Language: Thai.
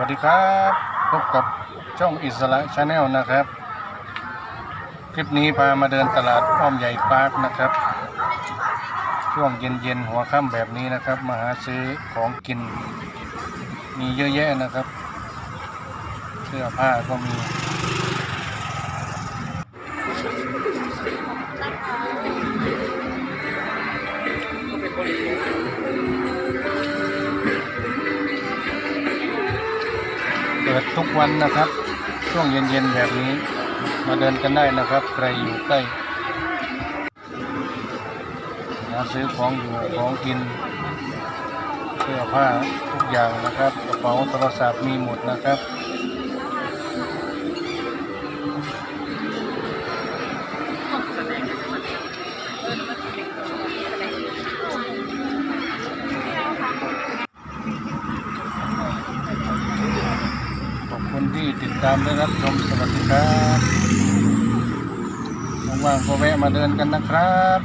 วัสดีครับพบกับช่องอิสระชาแนลนะครับ คลิปนี้พามาเดินตลาดอ้อมใหญ่ปาร์คนะครับ ช่วงเย็นๆหัวค่ำแบบนี้นะครับ มาหาซื้อของกิน มีเยอะแยะนะครับ เสื้อผ้าก็มี ปิดทุกวันนะครับ ช่วงเย็นๆแบบนี้ มาเดินกันได้นะครับ ใครอยู่ใกล้หาซื้อของอยู่ของกิน เสื้อผ้าทุกอย่างนะครับ กระเป๋าโทรศัพท์มีหมดนะครับ คุณที่ติดตามได้รับชมสวัสดีครับว่างๆก็แวะมาเดินกันนะครับ